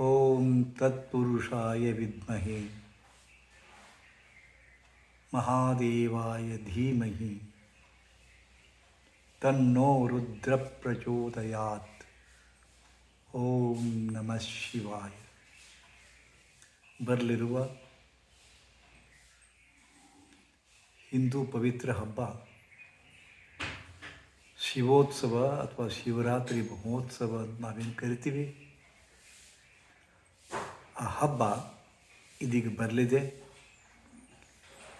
ಓಂ ತತ್ಪುರುಷಾಯ ವಿದ್ಮಹೆ. ಮಹಾದೇವಾಯ ಧೀಮಹಿ. ತನ್ನೋ ರುದ್ರ ಪ್ರಚೋದಯಾತ್. ಓಂ ನಮಃ ಶಿವಾಯ. ಬರಲಿರುವ ಹಿಂದೂ ಪವಿತ್ರ ಹಬ್ಬ ಶಿವೋತ್ಸವ ಅಥವಾ ಶಿವರಾತ್ರಿ ಮಹೋತ್ಸವ ಅಂತ ನಾವೇನು ಕರಿತೀವಿ? ಆ ಹಬ್ಬ ಇದೀಗ ಬರಲಿದೆ.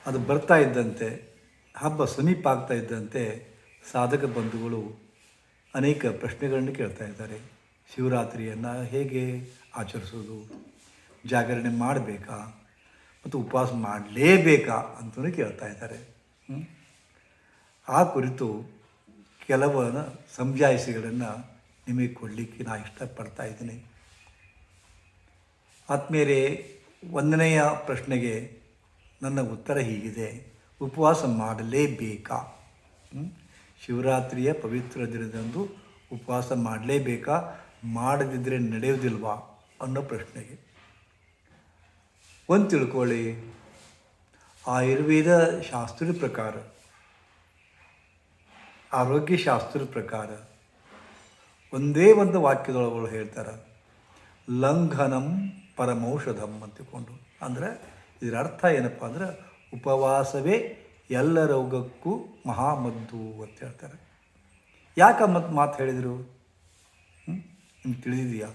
ಅದು ಬರ್ತಾ ಇದ್ದಂತೆ, ಹಬ್ಬ ಸಮೀಪ ಆಗ್ತಾ ಇದ್ದಂತೆ ಸಾಧಕ ಬಂಧುಗಳು ಅನೇಕ ಪ್ರಶ್ನೆಗಳನ್ನು ಕೇಳ್ತಾ ಇದ್ದಾರೆ. ಶಿವರಾತ್ರಿಯನ್ನು ಹೇಗೆ ಆಚರಿಸೋದು ಜಾಗರಣೆ ಮಾಡಬೇಕಾ ಮತ್ತು ಉಪವಾಸ ಮಾಡಲೇಬೇಕಾ ಅಂತಲೂ ಕೇಳ್ತಾ ಇದ್ದಾರೆ. ಆ ಕುರಿತು ಕೆಲವನ್ನು ಸಂಜಾಯಿಸಿಗಳನ್ನು ನಿಮಗೆ ಕೊಡಲಿಕ್ಕೆ ನಾನು ಇಷ್ಟಪಡ್ತಾ ಇದ್ದೀನಿ. ಆತ್ಮೀಯರೇ ಒಂದನೆಯ ಪ್ರಶ್ನೆಗೆ ನನ್ನ ಉತ್ತರ ಹೀಗಿದೆ. ಉಪವಾಸ ಮಾಡಲೇಬೇಕಾ? ಶಿವರಾತ್ರಿಯ ಪವಿತ್ರ ದಿನದಂದು ಉಪವಾಸ ಮಾಡಲೇಬೇಕಾ? ಮಾಡದಿದ್ದರೆ ನಡೆಯುವುದಿಲ್ವಾ? ಅನ್ನೋ ಪ್ರಶ್ನೆಗೆ. ಒಂದು ತಿಳ್ಕೊಳ್ಳಿ. ಆಯುರ್ವೇದ ಶಾಸ್ತ್ರದ ಪ್ರಕಾರ, ಆರೋಗ್ಯ ಶಾಸ್ತ್ರದ ಪ್ರಕಾರ, ಒಂದೇ ಒಂದು ವಾಕ್ಯದೊಳಗಳು ಹೇಳ್ತಾರೆ, ಲಂಘನಂ ಪರಮೌಷಧಂ ಅಂತಿಕೊಂಡು. ಅಂದರೆ ಇದರ ಅರ್ಥ ಏನಪ್ಪ ಅಂದ್ರೆ ಉಪವಾಸವೇ ಎಲ್ಲ ರೋಗಕ್ಕೂ ಮಹಾಮದ್ದು ಅಂತ ಹೇಳ್ತಾರೆ. ಯಾಕೆ ಮತ್ತು ಮಾತು ಹೇಳಿದರು? ನಿಮ್ಗೆ ತಿಳಿದಿದೆಯಾ?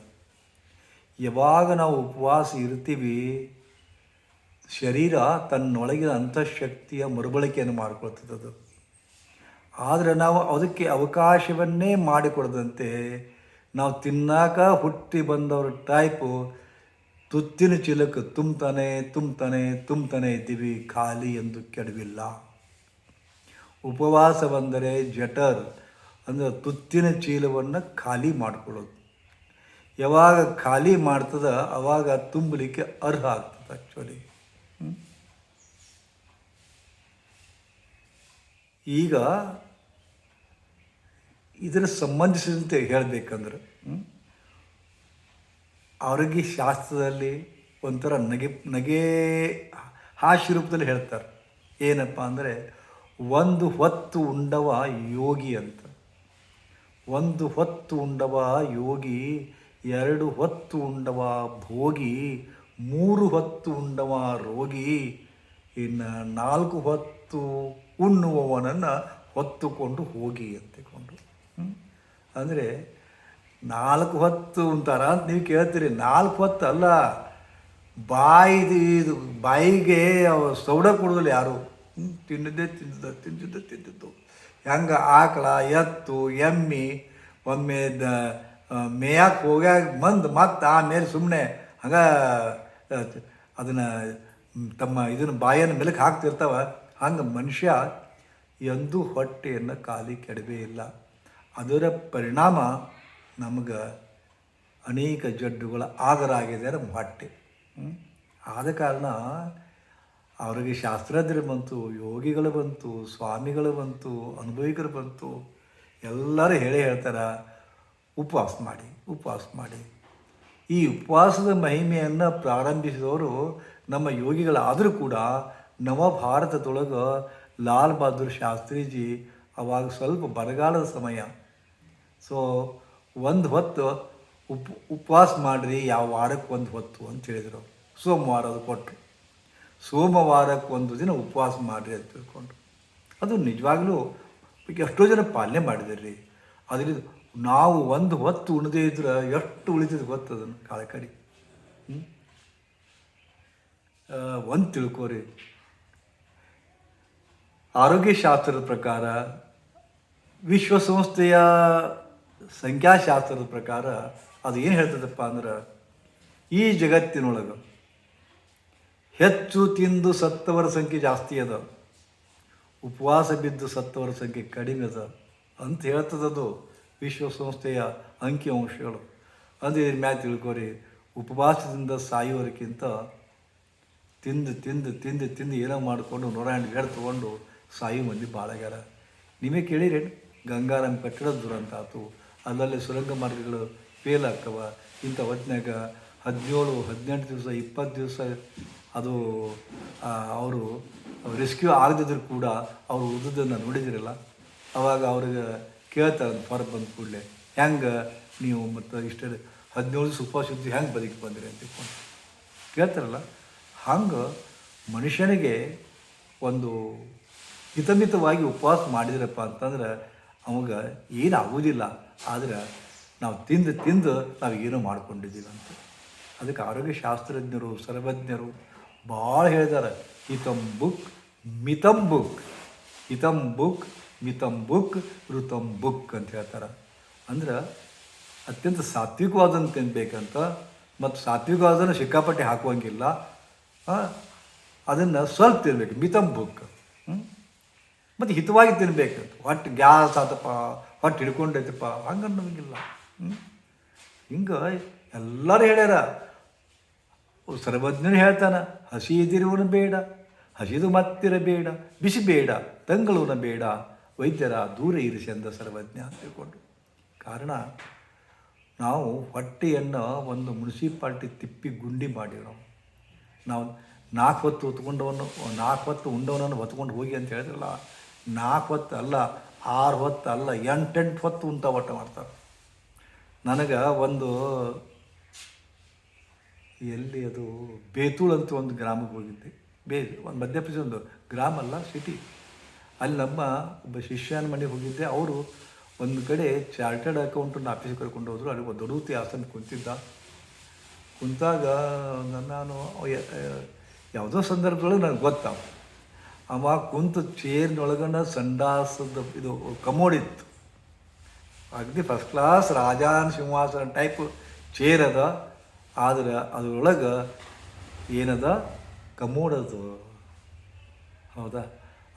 ಯಾವಾಗ ನಾವು ಉಪವಾಸ ಇರ್ತೀವಿ, ಶರೀರ ತನ್ನೊಳಗಿನ ಅಂತಃಶಕ್ತಿಯ ಮರುಬಳಕೆಯನ್ನು ಮಾಡಿಕೊಳ್ತದದು. ಆದರೆ ನಾವು ಅದಕ್ಕೆ ಅವಕಾಶವನ್ನೇ ಮಾಡಿಕೊಡದಂತೆ ನಾವು ತಿನ್ನಾಕ ಹುಟ್ಟಿ ಬಂದವ್ರ ಟೈಪು ತುತ್ತಿನ ಚೀಲಕ್ಕೆ ತುಂಬ್ತಾನೆ ತುಂಬ್ತಾನೆ ತುಂಬ್ತಾನೆ ಇದ್ದೀವಿ ಖಾಲಿ ಎಂದು ಕೆಡವಿಲ್ಲ. ಉಪವಾಸ ಬಂದರೆ ಜಠರ್, ಅಂದರೆ ತುತ್ತಿನ ಚೀಲವನ್ನು ಖಾಲಿ ಮಾಡಿಕೊಳ್ಳೋದು. ಯಾವಾಗ ಖಾಲಿ ಮಾಡ್ತದ ಅವಾಗ ತುಂಬಲಿಕ್ಕೆ ಅರ್ಹ ಆಗ್ತದೆ ಆ್ಯಕ್ಚುಲಿ ಈಗ ಇದರ ಸಂಬಂಧಿಸಿದಂತೆ ಹೇಳಬೇಕಂದ್ರೆ? ಆರೋಗ್ಯ ಶಾಸ್ತ್ರದಲ್ಲಿ ಒಂಥರ ನಗೆ ನಗೆ ಹಾಶಿ ರೂಪದಲ್ಲಿ ಹೇಳ್ತಾರೆ. ಏನಪ್ಪ ಅಂದರೆ, ಒಂದು ಹೊತ್ತು ಉಂಡವ ಯೋಗಿ ಅಂತ. ಒಂದು ಹೊತ್ತು ಉಂಡವ ಯೋಗಿ, ಎರಡು ಹೊತ್ತು ಉಂಡವ ಭೋಗಿ, ಮೂರು ಹೊತ್ತು ಉಂಡವ ರೋಗಿ, ಇನ್ನು ನಾಲ್ಕು ಹೊತ್ತು ಉಣ್ಣುವವನನ್ನು ಹೊತ್ತುಕೊಂಡು ಹೋಗಿ ಅಂತಕೊಂಡು ಅಂದರೆ ನಾಲ್ಕು ಹೊತ್ತು ಅಂತಾರ ಅಂತ ನೀವು ಕೇಳ್ತೀರಿ. ನಾಲ್ಕು ಹೊತ್ತು ಅಲ್ಲ, ಬಾಯಿದು ಇದು, ಬಾಯಿಗೆ ಅವ ಸೌಡ ಕೊಡೋದಿಲ್ಲ ಯಾರು. ತಿನ್ನದೇ ತಿಂದದ ತಿಂದಿದ್ದ ತಿಂದಿದ್ದು ಹೆಂಗೆ ಆಕಳ, ಎತ್ತು, ಎಮ್ಮಿ, ಒಮ್ಮೆ ದ ಮೇಯಕ್ಕೆ ಹೋಗ್ಯಾಗ ಬಂದು ಮತ್ತೆ ಆಮೇಲೆ ಸುಮ್ಮನೆ ಹಂಗ ಅದನ್ನು ತಮ್ಮ ಇದನ್ನು ಬಾಯನ್ನು ಮೆಲಕ್ಕೆ ಹಾಕ್ತಿರ್ತಾವ. ಹಂಗೆ ಮನುಷ್ಯ ಎಂದೂ ಹೊಟ್ಟೆಯನ್ನು ಖಾಲಿ ಕೆಡವೇ ಇಲ್ಲ. ಅದರ ಪರಿಣಾಮ ನಮಗೆ ಅನೇಕ ಜಡ್ಡುಗಳ ಆಗರಾಗಿದೆ ನಮ್ಮ ಹೊಟ್ಟೆ? ಆದ ಕಾರಣ ಅವರಿಗೆ ಶಾಸ್ತ್ರಜ್ಞರು ಬಂತು, ಯೋಗಿಗಳು ಬಂತು, ಸ್ವಾಮಿಗಳು ಬಂತು, ಅನುಭವಿಕರು ಬಂತು, ಎಲ್ಲರೂ ಹೇಳೇ ಹೇಳ್ತಾರೆ, ಉಪವಾಸ ಮಾಡಿ ಉಪವಾಸ ಮಾಡಿ. ಈ ಉಪವಾಸದ ಮಹಿಮೆಯನ್ನು ಪ್ರಾರಂಭಿಸಿದವರು ನಮ್ಮ ಯೋಗಿಗಳಾದರೂ ಕೂಡ ನವ ಭಾರತದೊಳಗೆ ಲಾಲ್ ಬಹದ್ದೂರ್ ಶಾಸ್ತ್ರೀಜಿ ಅವಾಗ ಸ್ವಲ್ಪ ಬರಗಾಲದ ಸಮಯ. ಸೊ ಒಂದು ಹೊತ್ತು ಉಪ್, ಉಪವಾಸ ಮಾಡಿರಿ, ಯಾವ ವಾರಕ್ಕೆ ಒಂದು ಹೊತ್ತು ಅಂತ ಹೇಳಿದರು. ಸೋಮವಾರ ಅದು ಕೊಟ್ಟರು ಸೋಮವಾರಕ್ಕೆ ಒಂದು ದಿನ ಉಪವಾಸ ಮಾಡಿರಿ ಅಂತ ತಿಳ್ಕೊಂಡ್ರು. ಅದು ನಿಜವಾಗ್ಲೂ ಎಷ್ಟೋ ಜನ ಪಾಲನೆ ಮಾಡಿದಿರಿ. ಅದರಿಂದ ನಾವು ಒಂದು ಹೊತ್ತು ಉಣದೇ ಇದ್ರೆ ಎಷ್ಟು ಉಳಿತದೆ ಗೊತ್ತು ಅದನ್ನು ಕಾಲ ಕಡಿ. ಒಂದು ತಿಳ್ಕೋರಿ. ಆರೋಗ್ಯ ಶಾಸ್ತ್ರದ ಪ್ರಕಾರ ವಿಶ್ವಸಂಸ್ಥೆಯ ಸಂಖ್ಯಾಶಾಸ್ತ್ರದ ಪ್ರಕಾರ ಅದು ಏನು ಹೇಳ್ತದಪ್ಪ ಅಂದ್ರೆ, ಈ ಜಗತ್ತಿನೊಳಗೆ ಹೆಚ್ಚು ತಿಂದು ಸತ್ತವರ ಸಂಖ್ಯೆ ಜಾಸ್ತಿ ಅದ, ಉಪವಾಸ ಬಿದ್ದು ಸತ್ತವರ ಸಂಖ್ಯೆ ಕಡಿಮೆ ಅದ ಅಂತ ಹೇಳ್ತದದು ವಿಶ್ವಸಂಸ್ಥೆಯ ಅಂಕಿಅಂಶಗಳು. ಅಂದರೆ ಇದ್ರ ಮ್ಯಾಲೆ ತಿಳ್ಕೊರಿ, ಉಪವಾಸದಿಂದ ಸಾಯುವರಕ್ಕಿಂತ ತಿಂದು ತಿಂದು ತಿಂದು ತಿಂದು ಏನೋ ಮಾಡಿಕೊಂಡು ನೂರ ಎಂಟು ಗೇಡ್ ತೊಗೊಂಡು ಸಾಯು ಮಂದಿ ಭಾಳಾಗ್ಯಾರ ನಿಮಗೆ ಕೇಳಿರೇನು? ಗಂಗಾರಾಮ್ ಕಟ್ಟಡ ದುರಂತ ಆತು ಅಲ್ಲಲ್ಲಿ ಸುರಂಗ ಮಾರ್ಗಗಳು ಫೇಲ್ ಆಗ್ತವೆ. ಇಂಥ ಹೊತ್ತಿನಾಗ ಹದಿನೇಳು, ಹದಿನೆಂಟು ದಿವಸ, ಇಪ್ಪತ್ತು ದಿವಸ ಅದು ಅವರು ರೆಸ್ಕ್ಯೂ ಆಗದಿದ್ರು ಕೂಡ ಅವರು ಉದ್ದದನ್ನು ನೋಡಿದಿರಲ್ಲ. ಅವಾಗ ಅವ್ರಿಗೆ ಕೇಳ್ತಾರೆ ಹೊರಗೆ ಬಂದ ಕೂಡಲೇ, ಹೆಂಗೆ ನೀವು ಮತ್ತು ಇಷ್ಟೇ ಹದಿನೇಳು ಇದ್ದು ಹೆಂಗೆ ಬದುಕಿ ಬಂದಿರಿ? ಅಂತ ಕೇಳ್ತಾರಲ್ಲ, ಹಂಗೆ ಮನುಷ್ಯನಿಗೆ ಒಂದು ಹಿತಮಿತವಾಗಿ ಉಪವಾಸ ಮಾಡಿದ್ರಪ್ಪ ಅಂತಂದ್ರೆ, ಅವಾಗ ಏನು ಆಗೋದಿಲ್ಲ ಆದ್ರೆ ನಾವು ತಿಂದು ತಿಂದು ನಾವು ಏನೋ ಮಾಡ್ಕೊಂಡಿದ್ದೀವಿ ಅಂತ. ಅದಕ್ಕೆ ಆರೋಗ್ಯ ಶಾಸ್ತ್ರಜ್ಞರು ಸರ್ವಜ್ಞರು ಭಾಳ ಹೇಳಿದ್ದಾರೆ ಹಿತಂ ಬುಕ್ ಮಿತಂ ಬುಕ್ ಹಿತಂ ಬುಕ್ ಮಿತಂ ಬುಕ್ ಋತಂ ಬುಕ್ ಅಂತ ಹೇಳ್ತಾರೆ. ಅಂದ್ರೆ ಅತ್ಯಂತ ಸಾತ್ವಿಕವಾದನ್ನು ತಿನ್ಬೇಕಂತ ಮತ್ತು ಸಾತ್ವಿಕವಾದನ್ನು ಸಿಕ್ಕಾಪಟ್ಟೆ ಹಾಕುವಂಗಿಲ್ಲ. ಅದನ್ನು ಸ್ವಲ್ಪ ತಿನ್ಬೇಕು, ಮಿತಂ ಬುಕ್. ಮತ್ತು ಹಿತವಾಗಿ ತಿನ್ಬೇಕಂತ ಒಟ್ಟು ಗ್ಯಾಸ್ ಆತಪ್ಪ ಹೊಟ್ಟೆ ಹಿಡ್ಕೊಂಡೈತಪ್ಪ ಹಂಗೆ ನಮಗಿಲ್ಲ ಹಿಂಗೆ ಎಲ್ಲರೂ ಹೇಳ್ಯಾರ ಸರ್ವಜ್ಞನು ಹೇಳ್ತಾನೆ ಹಸಿ ಬೇಡ, ಹಸಿದು ಮತ್ತಿರ ಬೇಡ ಬಿಸಿ ಬೇಡ ತಂಗಳೂನ ಬೇಡ ವೈದ್ಯರ ದೂರ ಇರಿಸಿ ಅಂದ ಸರ್ವಜ್ಞ ಅಂತ ತಿಳ್ಕೊಂಡು. ಕಾರಣ, ನಾವು ಹೊಟ್ಟೆಯನ್ನು ಒಂದು ಮುನ್ಸಿಪಾಲ್ಟಿ ತಿಪ್ಪಿ ಗುಂಡಿ ಮಾಡಿ ನಾವು. ನಾವು ನಾಲ್ಕು ಹೊತ್ತು ಹೊತ್ಕೊಂಡವನು, ನಾಲ್ಕು ಹೊತ್ತು ಉಂಡವನನ್ನು ಹೊತ್ಕೊಂಡು ಹೋಗಿ ಅಂತ ಹೇಳಿದ್ರಲ್ಲ, ನಾಲ್ಕು ಹೊತ್ತು ಅಲ್ಲ ಆರು ಹೊತ್ತು ಅಲ್ಲ, ಎಂಟೆಂಟು ಹೊತ್ತು ಉಂಟ ಒಟ್ಟ ಮಾಡ್ತಾರೆ. ನನಗೆ ಒಂದು ಎಲ್ಲಿ ಅದು ಬೇತೂಳ್ ಅಂತ ಒಂದು ಗ್ರಾಮಕ್ಕೆ ಹೋಗಿದ್ದೆ. ಬೇ, ಒಂದು ಮಧ್ಯಪ್ರದೇಶ ಒಂದು ಗ್ರಾಮ ಅಲ್ಲ ಸಿಟಿ ಅಲ್ಲಿ ನಮ್ಮ ಒಬ್ಬ ಶಿಷ್ಯನ ಮನೆಗೆ ಹೋಗಿದ್ದೆ. ಅವರು ಒಂದು ಕಡೆ ಚಾರ್ಟರ್ಡ್ ಅಕೌಂಟನ್ನು ಆಫೀಸಿಗೆ ಕರ್ಕೊಂಡು ಹೋದರು. ಅಲ್ಲಿ ಒಂದು ದೊಡ್ಡ ಆಸನ ಕುಂತಿದ್ದ. ಕುಂತಾಗ ನಾನು ಯಾವುದೋ ಸಂದರ್ಭದೊಳಗೆ ನನಗೆ ಗೊತ್ತಾವ. ಅವ ಕುಂತು ಚೇರ್ನೊಳಗನ ಸಂಡಾಸದ ಇದು ಕಮೋಡಿತ್ತು ಅಗದಿ ಫಸ್ಟ್ ಕ್ಲಾಸ್ ರಾಜಾನ್ ಸಿಂಹಾಸನ ಟೈಪ್ ಚೇರ್ ಅದ. ಆದ್ರೆ ಅದ್ರೊಳಗೆ ಏನದ? ಕಮೋಡದು ಹೌದಾ?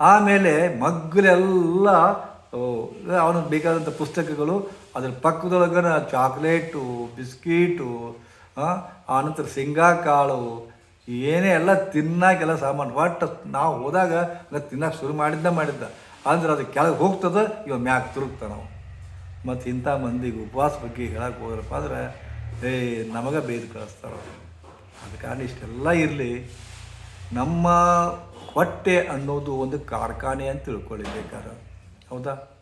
ಆಮೇಲೆ ಮಗ್ಗಲೆಲ್ಲ ಅವನಿಗೆ ಬೇಕಾದಂಥ ಪುಸ್ತಕಗಳು, ಅದ್ರ ಪಕ್ಕದೊಳಗನ ಚಾಕ್ಲೇಟು, ಬಿಸ್ಕೀಟು ಆನಂತರ ಶೇಂಗಾ ಕಾಳು ಏನೇ ಎಲ್ಲ ತಿನ್ನಾಕೆಲ್ಲ ಸಾಮಾನು. ಒಟ್ಟು ನಾವು ಹೋದಾಗ ಎಲ್ಲ ತಿನ್ನಕ್ಕೆ ಶುರು ಮಾಡಿದ್ದ ಮಾಡಿದ್ದ. ಅಂದ್ರೆ ಅದು ಕೆಳಗೆ ಹೋಗ್ತದೆ, ಇವ ಮ್ಯಾಕ್ ತಿರುಗ್ತ ನಾವು. ಮತ್ತು ಇಂಥ ಮಂದಿಗೆ ಉಪವಾಸ ಬಗ್ಗೆ ಹೇಳಕ್ಕೆ ಹೋದ್ರಪ್ಪ ಅಂದ್ರೆ, ಏ, ನಮಗೆ ಬೇಯ್ದು ಕಳಿಸ್ತಾರ ಅದ ಕಾರಣ ಇಷ್ಟೆಲ್ಲ ಇರಲಿ. ನಮ್ಮ ಹೊಟ್ಟೆ ಅನ್ನೋದು ಒಂದು ಕಾರ್ಖಾನೆ ಅಂತ ತಿಳ್ಕೊಳ್ಳಿ ಬೇಕಾದ್ರೆ ಹೌದಾ?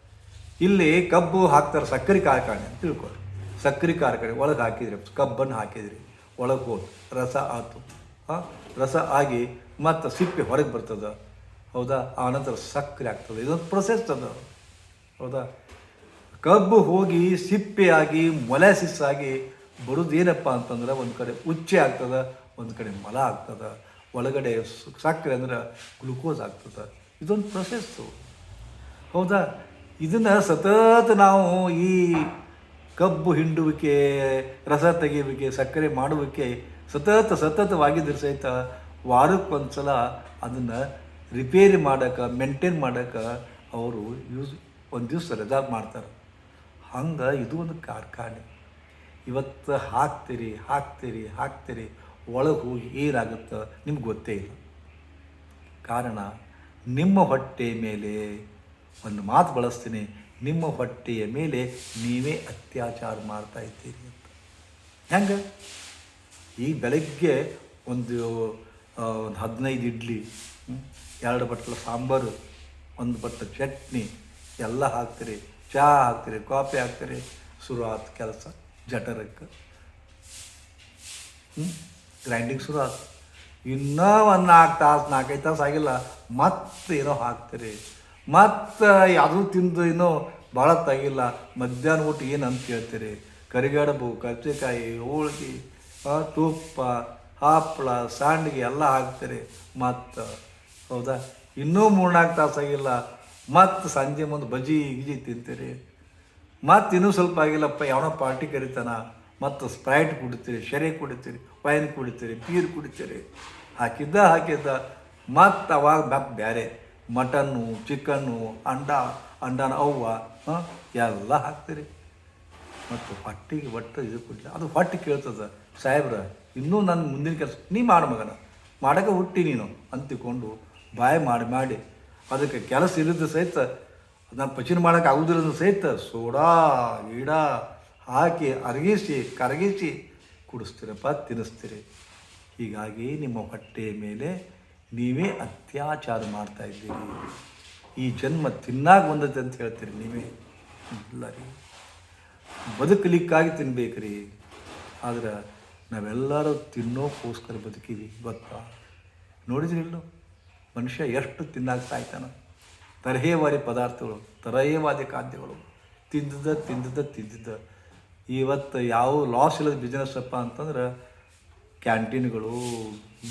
ಇಲ್ಲಿ ಕಬ್ಬು ಹಾಕ್ತಾರೆ ಸಕ್ಕರೆ ಕಾರ್ಖಾನೆ ಅಂತ ತಿಳ್ಕೊಳ್ಳಿ ಸಕ್ಕರೆ ಕಾರ್ಖಾನೆ ಒಳಗೆ ಹಾಕಿದ್ರಿ, ಕಬ್ಬನ್ನು ಹಾಕಿದ್ರಿ. ಒಳಗೆ ಹೋಗಿ, ರಸ ಆತು. ರಸ ಆಗಿ ಮತ್ತು ಸಿಪ್ಪೆ ಹೊರಗೆ ಬರ್ತದೆ. ಹೌದಾ? ಆನಂತರ ಸಕ್ಕರೆ ಆಗ್ತದೆ. ಇದೊಂದು ಪ್ರೊಸೆಸ್ ಅದ. ಹೌದಾ? ಕಬ್ಬು ಹೋಗಿ ಸಿಪ್ಪೆಯಾಗಿ ಮೊಲಾಸಿಸ್ ಆಗಿ ಬರೋದೇನಪ್ಪ ಅಂತಂದ್ರೆ ಒಂದು ಕಡೆ ಉಚ್ಚೆ ಆಗ್ತದೆ, ಒಂದು ಕಡೆ ಮಲ ಆಗ್ತದೆ. ಒಳಗಡೆ ಸಕ್ಕರೆ ಅಂದ್ರೆ ಗ್ಲುಕೋಸ್ ಆಗ್ತದೆ. ಇದೊಂದು ಪ್ರೊಸೆಸ್ಸು ಹೌದಾ? ಇದನ್ನು ಸತತ ನಾವು ಈ ಕಬ್ಬು ಹಿಂಡುವಿಕೆ, ರಸ ತೆಗೆಯುವಿಕೆ, ಸಕ್ಕರೆ ಮಾಡುವಿಕೆ ಸತತ ಸತತವಾಗಿದ್ರೆ ಸಹಿತ ವಾರಕ್ಕೊಂದ್ಸಲ ಅದನ್ನು ರಿಪೇರಿ ಮಾಡೋಕೆ ಮೇಂಟೈನ್ ಮಾಡೋಕೆ ಅವರು ಯೂಸ್ ಒಂದು ದಿವಸ ರಜಾ ಮಾಡ್ತಾರೆ. ಹಂಗೆ ಇದು ಒಂದು ಕಾರ್ಖಾನೆ. ಇವತ್ತು ಹಾಕ್ತೀರಿ ಹಾಕ್ತೀರಿ ಹಾಕ್ತೀರಿ, ಒಳಗೆ ಹೋಗಿ ಏನಾಗುತ್ತೋ ನಿಮ್ಗೆ ಗೊತ್ತೇ ಇಲ್ಲ. ಕಾರಣ ನಿಮ್ಮ ಹೊಟ್ಟೆ ಮೇಲೆ ಒಂದು ಮಾತು ಬಳಸ್ತೀನಿ, ನಿಮ್ಮ ಹೊಟ್ಟೆಯ ಮೇಲೆ ನೀವೇ ಅತ್ಯಾಚಾರ ಮಾಡ್ತಾ ಇದ್ದೀರಿ ಅಂತ. ಹೆಂಗೆ? ಈಗ ಬೆಳಗ್ಗೆ ಒಂದು ಒಂದು ಹದಿನೈದು ಇಡ್ಲಿ ಎರಡು ಬಟ್ಟಲ ಸಾಂಬಾರು, ಒಂದು ಬಟ್ಲ ಚಟ್ನಿ, ಎಲ್ಲ ಹಾಕ್ತೀರಿ. ಚಹಾ ಹಾಕ್ತೀರಿ, ಕಾಫಿ ಹಾಕ್ತೀರಿ. ಶುರು ಆತು ಕೆಲಸ, ಜಠರಕ್ಕೆ. ಹ್ಞೂ ಗ್ರೈಂಡಿಂಗ್ ಶುರು ಆತು ಇನ್ನೂ ಒಂದು ನಾಲ್ಕು ತಾಸು, ನಾಲ್ಕೈದು ತಾಸು ಆಗಿಲ್ಲ. ಮತ್ತೆ ಏನೋ ಹಾಕ್ತೀರಿ. ಮತ್ತು ಯಾವುದೂ ತಿಂದು ಏನೋ ಭಾಳ ತಾಗಿಲ್ಲ. ಮಧ್ಯಾಹ್ನ ಊಟ ಏನು ಅಂತ ಕೇಳ್ತೀರಿ ಕರಿಗಡಬು ಕರ್ಚಿಕಾಯಿ ಹೋಳಿಗೆ ತುಪ್ಪ ಹಪ್ಪಳ ಸಂಡಿಗೆ ಎಲ್ಲ ಹಾಕ್ತೀರಿ. ಮತ್ತು, ಹೌದಾ? ಇನ್ನೂ ಮೂರ್ನಾಲ್ಕು ತಾಸು ಆಗಿಲ್ಲ ಮತ್ತು ಸಂಜೆ ಮುಂದೆ ಬಜಿ ಗಿಜಿ ತಿಂತೀರಿ. ಮತ್ತು ಇನ್ನೂ ಸ್ವಲ್ಪ ಆಗಿಲ್ಲಪ್ಪ, ಯಾವನೋ ಪಾರ್ಟಿ ಕರಿತಾನ. ಮತ್ತು ಸ್ಪ್ರೈಟ್ ಕುಡಿತೀರಿ, ಶೆರೆ ಕುಡಿತೀರಿ, ವೈನ್ ಕುಡಿತೀರಿ, ಬೀರ್ ಕುಡಿತೀರಿ. ಹಾಕಿದ್ದ ಹಾಕಿದ್ದ. ಮತ್ತು ಅವಾಗ ಮತ್ತೆ ಬೇರೆ ಮಟನ್ನು, ಚಿಕನ್ನು, ಅಂಡ, ಅಂಡನ ಅವ್ವ, ಹಾಂ, ಎಲ್ಲ ಹಾಕ್ತೀರಿ. ಮತ್ತು ಹೊಟ್ಟಿಗೆ ಒಟ್ಟು ಇದು ಕೊಡಲಿಲ್ಲ ಅದು ಹೊಟ್ಟೆ ಕೇಳ್ತದ. ಸಾಹೇಬ್ರ, ಇನ್ನೂ ನನ್ನ ಮುಂದಿನ ಕೆಲಸ, ನೀ ಮಾಡು ಮಗನ. ಮಾಡೋಕೆ ಹುಟ್ಟಿ ನೀನು, ಅಂತಿಕೊಂಡು ಬಾಯಿ ಮಾಡಿ ಮಾಡಿ. ಅದಕ್ಕೆ ಕೆಲಸ ಇಲ್ಲದ ಸಹಿತ ನಾನು ಪಚನ ಮಾಡೋಕೆ ಆಗುದಿಲ್ಲ ಸಹಿತ ಸೋಡಾ ಗೀಡ ಹಾಕಿ ಅರಗಿಸಿ, ಕರಗಿಸಿ ಕುಡಿಸ್ತೀರಪ್ಪ, ತಿನ್ನಿಸ್ತೀರಿ. ಹೀಗಾಗಿ ನಿಮ್ಮ ಹೊಟ್ಟೆಯ ಮೇಲೆ ನೀವೇ ಅತ್ಯಾಚಾರ ಮಾಡ್ತಾ ಇದ್ದೀರಿ. ಈ ಜನ್ಮ ತಿನ್ನಾಗ ಬಂದತೆ ಅಂತ ಹೇಳ್ತೀರಿ ನೀವೇ. ಇಲ್ಲ ರೀ. ಬದುಕಲಿಕ್ಕಾಗಿ ತಿನ್ಬೇಕು ರೀ ಆದ್ರೆ ನಾವೆಲ್ಲರೂ ತಿನ್ನೋಕ್ಕೋಸ್ಕರ ಬದುಕೀವಿ ಗೊತ್ತಾ? ನೋಡಿದ್ರಿಲ್ಲೋ ಮನುಷ್ಯ ಎಷ್ಟು ತಿನ್ನಾಗ್ತಾ ಸಾಯ್ತಾನ ತರಹೇವಾರಿ ಪದಾರ್ಥಗಳು ತರಹೇವಾದಿ ಖಾದ್ಯಗಳು. ತಿಂದಿದ್ದ ತಿಂದಿದ್ದ ತಿಂದಿದ್ದ. ಇವತ್ತು ಯಾವ ಲಾಸ್ ಇಲ್ಲದ ಬಿಸ್ನೆಸ್ ಅಪ್ಪ ಅಂತಂದ್ರೆ ಕ್ಯಾಂಟೀನ್ಗಳು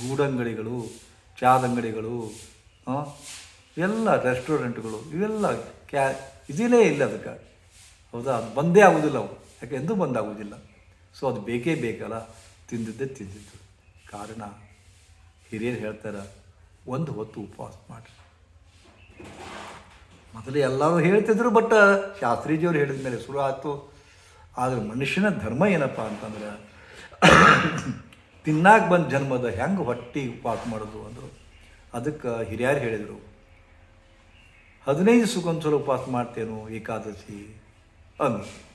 ಗೂಡಂಗಡಿಗಳು ಚಾದ ಅಂಗಡಿಗಳು ಆ, ಎಲ್ಲ ರೆಸ್ಟೋರೆಂಟ್ಗಳು ಇವೆಲ್ಲ ಕ್ಯಾ ಇದಿಲ್ಲೇ ಇಲ್ಲ ಅದಕ್ಕೆ. ಹೌದಾ? ಅದು ಬಂದೇ ಆಗೋದಿಲ್ಲ ಅವು. ಯಾಕೆ? ಎಂದೂ ಬಂದಾಗೋದಿಲ್ಲ. ಸೊ ಅದು ಬೇಕೇ ಬೇಕಲ್ಲ. ತಿಂದಿದ್ದೇ ತಿಂದಿದ್ದು. ಕಾರಣ ಹಿರಿಯರು ಹೇಳ್ತಾರೆ, ಒಂದು ಹೊತ್ತು ಉಪವಾಸ ಮಾಡಿರಿ. ಮೊದಲು ಎಲ್ಲರೂ ಹೇಳ್ತಿದ್ರು, ಬಟ್ ಶಾಸ್ತ್ರೀಜಿಯವ್ರು ಹೇಳಿದ ಮೇಲೆ ಶುರು ಆಯಿತು. ಆದರೆ ಮನುಷ್ಯನ ಧರ್ಮ ಏನಪ್ಪ ಅಂತಂದ್ರೆ, ತಿನ್ನಾಕ ಬಂದ ಜನ್ಮದ ಹೆಂಗೆ ಹೊಟ್ಟೆ ಉಪವಾಸ ಮಾಡೋದು ಅಂದರು. ಅದಕ್ಕೆ ಹಿರಿಯರು ಹೇಳಿದರು, ಹದಿನೈದು ಸಲ ಉಪವಾಸ ಮಾಡ್ತೇನು ಏಕಾದಶಿ? ಅಂದ್ರು.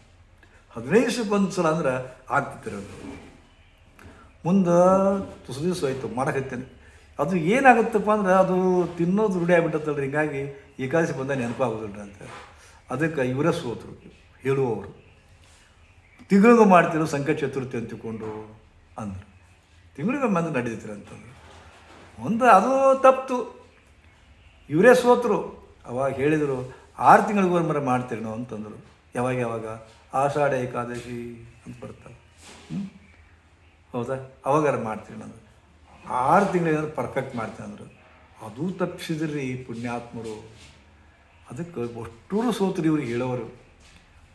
ಹದಿನೈದು ಸಲ ಅಂದ್ರೆ ಆಗ್ತಿತ್ತಿರೋದು ಮುಂದೆ ತುಸು ದಿವಸ ಆಯಿತು ಮಾಡಕತ್ತೇನೆ. ಅದು ಏನಾಗುತ್ತಪ್ಪ ಅಂದ್ರೆ ಅದು ತಿನ್ನೋದು ರೂಢಿ ಆಗ್ಬಿಟ್ಟತ್ತಲ್ರಿ, ಹಿಂಗಾಗಿ ಏಕಾದಶಿ ಬಂದ ನೆನಪಾಗೋದಿಲ್ಲ ಅಂತ ಅದಕ್ಕೆ ಇವರೇ ಸೋತರು, ಹೇಳುವವರು. ತಿಂಗಳಿಗೂ ಮಾಡ್ತಿರೋ ಸಂಕಟ ಚತುರ್ಥಿ ಅಂತ ತಿಳ್ಕೊಂಡು ಅಂದರು. ತಿಂಗಳಿಗೊಮ್ಮೆ ಅಂದ್ರೆ ನಡೀತೀರ ಅಂತಂದ್ರು. ಒಂದು ಅದು ತಪ್ಪಿತು ಇವರೇ ಸೋತರು. ಅವಾಗ ಹೇಳಿದರು, ಆರು ತಿಂಗಳಿಗೂ ಮರ ಮಾಡ್ತೀರಿ ನಾವು ಅಂತಂದರು. ಯಾವಾಗ ಯಾವಾಗ? ಆಷಾಢ ಏಕಾದಶಿ ಅಂತ ಬರ್ತಾರೆ ಹ್ಞೂ ಹೌದಾ? ಅವಾಗಾರ ಮಾಡ್ತೀವಿ ನಾನು. ಆರು ತಿಂಗಳೇನಾದ್ರು ಪರ್ಫೆಕ್ಟ್ ಮಾಡ್ತೀನಿ ಅಂದರು. ಅದು ತಪ್ಪಿಸಿದ್ರಿ ಪುಣ್ಯಾತ್ಮರು. ಅದಕ್ಕೆ ಅಷ್ಟೂರು ಸೋತ್ರಿ ಇವ್ರಿಗೆ ಹೇಳೋರು.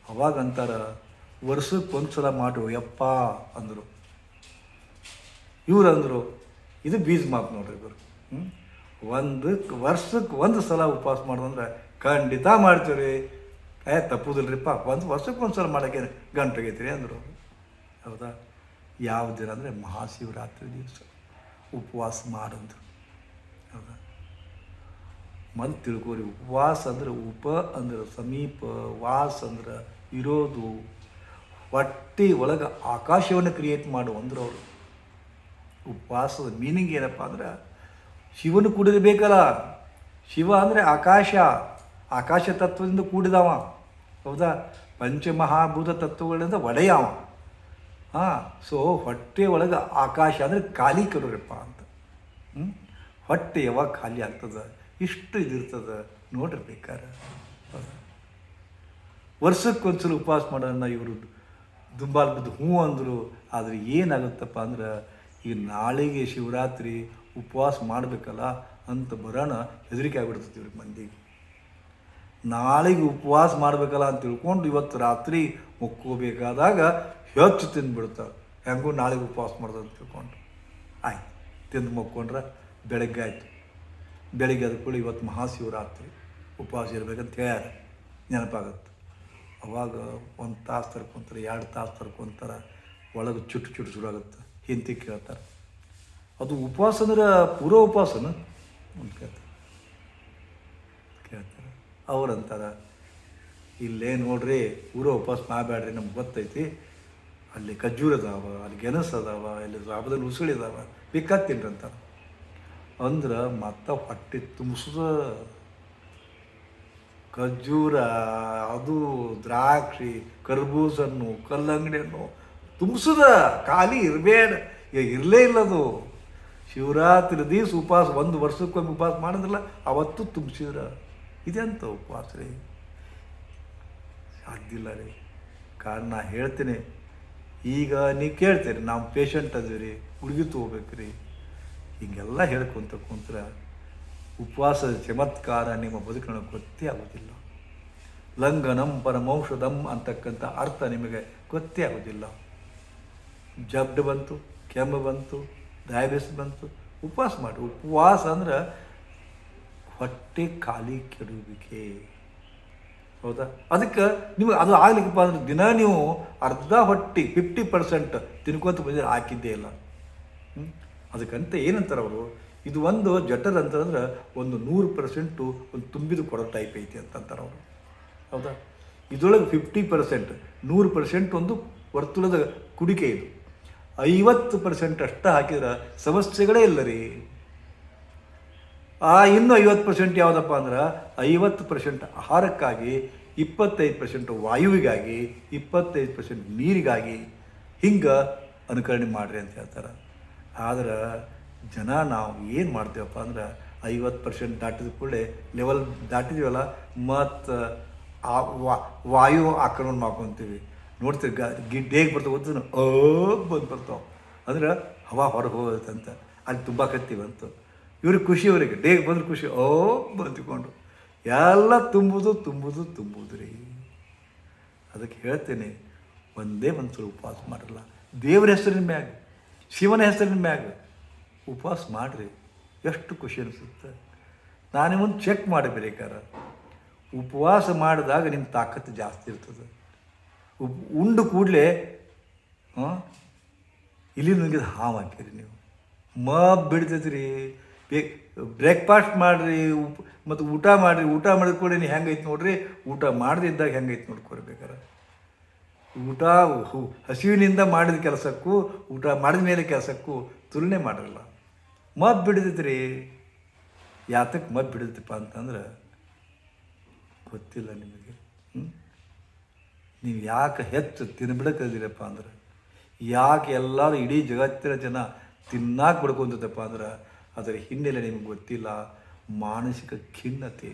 ಅವಾಗ ಅಂತಾರ, ವರ್ಷಕ್ಕೆ ಒಂದು ಸಲ ಮಾಡು, ಯಪ್ಪ ಅಂದರು. ಇವ್ರು ಅಂದರು, ಇದು ಬೀಜ ಮಾತು ನೋಡ್ರಿ ಇವರು. ಹ್ಞೂ ಒಂದು ವರ್ಷಕ್ಕೆ ಒಂದು ಸಲ ಉಪವಾಸ ಮಾಡೋದಂದ್ರೆ ಖಂಡಿತ ಮಾಡ್ತೀವಿ ಏ, ತಪ್ಪುದಿಲ್ರಿಪ್ಪ. ಒಂದು ವರ್ಷಕ್ಕೆ ಒಂದು ಸಲ ಮಾಡೋಕ್ಕೆ ಗಂಟೆಗೈತ್ರಿ ಅಂದರು. ಹೌದಾ? ಯಾವ ದಿನ ಅಂದರೆ ಮಹಾಶಿವರಾತ್ರಿ ದಿವಸ ಉಪವಾಸ ಮಾಡಂದ್ರು ಹೌದಾ? ಮತ್ತೆ ತಿಳ್ಕೊರಿ, ಉಪವಾಸ ಅಂದ್ರೆ ಉಪ ಅಂದ್ರೆ ಸಮೀಪ, ವಾಸ ಅಂದ್ರೆ ಇರೋದು. ಹೊಟ್ಟೆ ಒಳಗೆ ಆಕಾಶವನ್ನು ಕ್ರಿಯೇಟ್ ಮಾಡು ಅಂದ್ರು ಅವರು. ಉಪವಾಸದ ಮೀನಿಂಗ್ ಏನಪ್ಪ ಅಂದ್ರೆ, ಶಿವನು ಕೂಡಿರಬೇಕಲ್ಲ. ಶಿವ ಅಂದರೆ ಆಕಾಶ. ಆಕಾಶ ತತ್ವದಿಂದ ಕೂಡಿದವ. ಹೌದಾ? ಪಂಚಮಹಾಭೂತ ತತ್ವಗಳಿಂದ ಒಡೆಯವ. ಹಾಂ, ಸೊ ಹೊಟ್ಟೆ ಒಳಗೆ ಆಕಾಶ ಅಂದರೆ ಖಾಲಿ ಕರುರಪ್ಪ ಅಂತ. ಹ್ಞೂ ಹೊಟ್ಟೆ ಯಾವಾಗ ಖಾಲಿ ಆಗ್ತದೆ? ಇಷ್ಟು ಇದಿರ್ತದೆ ನೋಡ್ರಿ ಬೇಕಾರೆ. ವರ್ಷಕ್ಕೊಂದ್ಸಲ ಉಪವಾಸ ಮಾಡೋಣ ಇವರು ದುಂಬಾಲ್ ಬಿದ್ದು ಹ್ಞೂ ಅಂದರು, ಆದರೆ ಏನಾಗುತ್ತಪ್ಪ ಅಂದ್ರೆ ಈಗ ನಾಳೆಗೆ ಶಿವರಾತ್ರಿ ಉಪವಾಸ ಮಾಡಬೇಕಲ್ಲ ಅಂತ ಬರೋಣ ಹೆದರಿಕೆ ಆಗ್ಬಿಡ್ತದೆ ಇವ್ರಿಗೆ ಮಂದಿಗೆ. ನಾಳೆಗೆ ಉಪವಾಸ ಮಾಡಬೇಕಲ್ಲ ಅಂತ ತಿಳ್ಕೊಂಡು ಇವತ್ತು ರಾತ್ರಿ ಮುಕ್ಕೋಬೇಕಾದಾಗ ಹೆಚ್ಚು ತಿಂದ್ಬಿಡ್ತಾರೆ. ಹೆಂಗೂ ನಾಳೆಗೆ ಉಪವಾಸ ಮಾಡ್ದೆ ಅಂತ ತಿಳ್ಕೊಂಡು. ಆಯ್ತು. ತಿಂದು ಮುಕ್ಕೊಂಡ್ರೆ ಬೆಳಗ್ಗೆ ಆಯಿತು. ಬೆಳಿಗ್ಗೆ ಅದಕ್ಕೂ ಇವತ್ತು ಮಹಾಶಿವರಾತ್ರಿ. ಉಪವಾಸ ಇರಬೇಕಂತ ಹೇಳ್ಯಾರ. ನೆನಪಾಗತ್ತೆ. ಅವಾಗ ಒಂದು ತಾಸು ತರ್ಕೊಂತಾರೆ ಎರಡು ತಾಸು ತರ್ಕೊಂತಾರೆ ಒಳಗೆ ಚುಟ್ಟು ಚುಟ್ಟು ಶುರು ಆಗುತ್ತೆ. ಹಿಂತಿ ಕೇಳ್ತಾರೆ. ಅದು ಉಪವಾಸ ಅಂದ್ರೆ ಪೂರ ಉಪವಾಸನ? ಅಂತ ಕೇಳ್ತಾರೆ. ಕೇಳ್ತಾರೆ. ಅವ್ರಂತಾರೆ. ಇಲ್ಲೇ ನೋಡ್ರಿ, ಊರ ಉಪವಾಸ ಮಾಡಬೇಡ್ರಿ ನಮ್ಗೆ ಗೊತ್ತೈತಿ. ಅಲ್ಲಿ ಖಜ್ಜೂರ ಅದಾವ, ಅಲ್ಲಿ ಗೆಣಸು ಅದಾವ ಇಲ್ಲಿ ಲಾಭದಲ್ಲಿ ಉಸುಳಿ ಅದಾವ ಬೇಕಾದ್ ತಿನ್ರಿ ಅಂತಾರೆ. ಅಂದ್ರೆ ಮತ್ತೆ ಹೊಟ್ಟೆ ತುಂಬಿಸೋದ. ಖರ್ಜೂರ ಅದು ದ್ರಾಕ್ಷಿ ಕರ್ಬೂಜ ಹಣ್ಣು ಕಲ್ಲಂಗಡಿ ಹಣ್ಣು ತುಂಬಿಸದ. ಖಾಲಿ ಇರಬೇಡ. ಈಗ ಇರಲೇ ಇಲ್ಲ ಅದು. ಶಿವರಾತ್ರಿ ದಿವಸ ಉಪವಾಸ ಒಂದು ವರ್ಷಕ್ಕೊಮ್ಮೆ ಉಪವಾಸ ಮಾಡಿದ್ರಲ್ಲ ಅವತ್ತು ತುಂಬಿಸಿದ್ರ. ಇದೆಂತ ಉಪವಾಸ ರೀ? ಸಾಧ್ಯಲ್ಲ ರೀ. ಕಾರಣ ನಾ ಹೇಳ್ತೀನಿ, ಈಗ ನೀವು ಕೇಳ್ತೀರಿ, ನಾವು ಪೇಷಂಟ್ ಅದೀವಿ ರೀ ಹುಡುಗಿ ತೊಗೋಬೇಕು ರೀ ಹಿಂಗೆಲ್ಲ ಹೇಳ್ಕೊಂತ ಕುಂತ್ರ ಉಪವಾಸದ ಚಮತ್ಕಾರ ನಿಮ್ಮ ಬದುಕಿನ ಗೊತ್ತೇ ಆಗೋದಿಲ್ಲ. ಲಂಘನಂ ಪರಮೌಷಧಂ ಅಂತಕ್ಕಂಥ ಅರ್ಥ ನಿಮಗೆ ಗೊತ್ತೇ ಆಗೋದಿಲ್ಲ. ಜಬ್ಡ್ ಬಂತು, ಕೆಮ್ಮು ಬಂತು ಡಯಾಬಿಟಿಸ್ ಬಂತು, ಉಪವಾಸ ಮಾಡಿ. ಉಪವಾಸ ಅಂದ್ರೆ ಹೊಟ್ಟೆ ಖಾಲಿ ಕೆಡುವಿಕೆ. ಹೌದಾ? ಅದಕ್ಕೆ ನಿಮಗೆ ಅದು ಆಗ್ಲಿಕ್ಕಪ್ಪ ಅಂದ್ರೆ ದಿನ ನೀವು ಅರ್ಧ ಹೊಟ್ಟೆ ಫಿಫ್ಟಿ ಪರ್ಸೆಂಟ್ ತಿನ್ಕೊಂತ ಬಂದಿದ್ರೆ ಹಾಕಿದ್ದೇ ಇಲ್ಲ? ಅದಕ್ಕಂತ ಏನಂತಾರೆ ಅವರು? ಇದು ಒಂದು ಜಠರ ಅಂತಂದ್ರೆ ಒಂದು ನೂರು ಪರ್ಸೆಂಟು ಒಂದು ತುಂಬಿದ ಕೊಡೋ ಟೈಪ್ ಐತಿ ಅಂತಂತಾರೆ ಅವರು. ಹೌದಾ? ಇದರೊಳಗೆ ಫಿಫ್ಟಿ ಪರ್ಸೆಂಟ್ ನೂರು ಪರ್ಸೆಂಟ್ ಒಂದು ವರ್ತುಳದ ಕುಡಿಕೆ ಇದು. ಐವತ್ತು ಪರ್ಸೆಂಟ್ ಅಷ್ಟು ಹಾಕಿದ್ರೆ ಸಮಸ್ಯೆಗಳೇ ಇಲ್ಲ ರೀ. ಆ ಇನ್ನು ಐವತ್ತು ಪರ್ಸೆಂಟ್ ಯಾವುದಪ್ಪ ಅಂದ್ರೆ ಐವತ್ತು ಪರ್ಸೆಂಟ್ ಆಹಾರಕ್ಕಾಗಿ, ಇಪ್ಪತ್ತೈದು ಪರ್ಸೆಂಟ್ ವಾಯುವಿಗಾಗಿ, ಇಪ್ಪತ್ತೈದು ಪರ್ಸೆಂಟ್ ನೀರಿಗಾಗಿ ಹಿಂಗೆ ಅನುಕರಣೆ ಮಾಡಿರಿ ಅಂತ ಹೇಳ್ತಾರೆ. ಆದ್ರೆ ಜನ ನಾವು ಏನು ಮಾಡ್ತೀವಪ್ಪ ಅಂದ್ರೆ ಐವತ್ತು ಪರ್ಸೆಂಟ್ ದಾಟಿದ ಕೂಡಲೇ ಲೆವೆಲ್ ದಾಟಿದೀವಲ್ಲ, ಮತ್ತು ಆ ವಾಯು ಆಕ್ರಮಣ ಮಾಡ್ಕೊತೀವಿ. ನೋಡ್ತೀವಿ ಗ ಗಿಡ್ಡೇಗೆ ಬರ್ತವೆ ಗೊತ್ತು? ಓ ಬಂದು ಬರ್ತಾವೆ. ಅಂದ್ರೆ ಹವಾ ಹೊರಗೆ ಹೋಗುತ್ತಂತ ಅಲ್ಲಿ ತುಂಬ ಕತ್ತೀವಂತು ಇವ್ರಿಗೆ ಖುಷಿ ಅವರಿಗೆ. ಡೇಗೆ ಬಂದ್ರೆ ಖುಷಿ. ಓ, ಬಂದುಕೊಂಡು. ಎಲ್ಲ ತುಂಬುದು ತುಂಬುದು ತುಂಬುದು ರೀ. ಅದಕ್ಕೆ ಹೇಳ್ತೇನೆ, ಒಂದೇ ಮನಸ್ಸಲ್ಲಿ ಉಪವಾಸ ಮಾಡಲ್ಲ. ದೇವರ ಹೆಸರಿನ ಮ್ಯಾಗ, ಶಿವನ ಹೆಸರಿನ ಮ್ಯಾಗ ಉಪವಾಸ ಮಾಡಿರಿ. ಎಷ್ಟು ಖುಷಿ ಅನಿಸುತ್ತೆ. ನಾನು ಒಂದು ಚೆಕ್ ಮಾಡಿ ಬೇಕಾರೆ. ಉಪವಾಸ ಮಾಡಿದಾಗ ನಿಮ್ಮ ತಾಕತ್ತು ಜಾಸ್ತಿ ಇರ್ತದೆ. ಉಪ್ ಉಂಡು ಕೂಡಲೇ ಹಾಂ ಇಲ್ಲಿ ನುಂಗಿದ ಹಾವು ಹಾಕಿರಿ ನೀವು. ಮ ಬಿಡ್ತೈತಿ ರೀ ಬ್ರೇಕ್ಫಾಸ್ಟ್ ಮಾಡಿರಿ ಮತ್ತು ಊಟ ಮಾಡಿರಿ, ಊಟ ಮಾಡಿದ ಕೂಡ ನೀವು ಹೆಂಗೈತೆ ನೋಡ್ರಿ? ಊಟ ಮಾಡದಿದ್ದಾಗ ಹೆಂಗೈತೆ ನೋಡ್ಕೊಳ್ಬೇಕಾರೆ ಊಟ ಹಸಿವಿನಿಂದ ಮಾಡಿದ ಕೆಲಸಕ್ಕೂ, ಊಟ ಮಾಡಿದ ಮೇಲೆ ಕೆಲಸಕ್ಕೂ ತುಲನೆ ಮಾಡಿರಲ್ಲ. ಮದ್ದು ಬಿಡಿದ್ರಿ ಯಾತಕ್ಕೆ ಮದ್ದು ಬಿಡ್ತೈತಪ್ಪ ಅಂತಂದ್ರೆ ಗೊತ್ತಿಲ್ಲ ನಿಮಗೆ. ನೀವು ಯಾಕೆ ಹೆಚ್ಚು ತಿನ್ಬಿಡಕ್ಕದಿರಪ್ಪ ಅಂದ್ರೆ, ಯಾಕೆ ಎಲ್ಲರೂ ಇಡೀ ಜಗತ್ತಿನ ಜನ ತಿನ್ನಾಕ್ ಬಿಡ್ಕೊಂತಪ್ಪ ಅಂದ್ರೆ ಅದರ ಹಿನ್ನೆಲೆ ನಿಮಗೆ ಗೊತ್ತಿಲ್ಲ, ಮಾನಸಿಕ ಖಿನ್ನತೆ,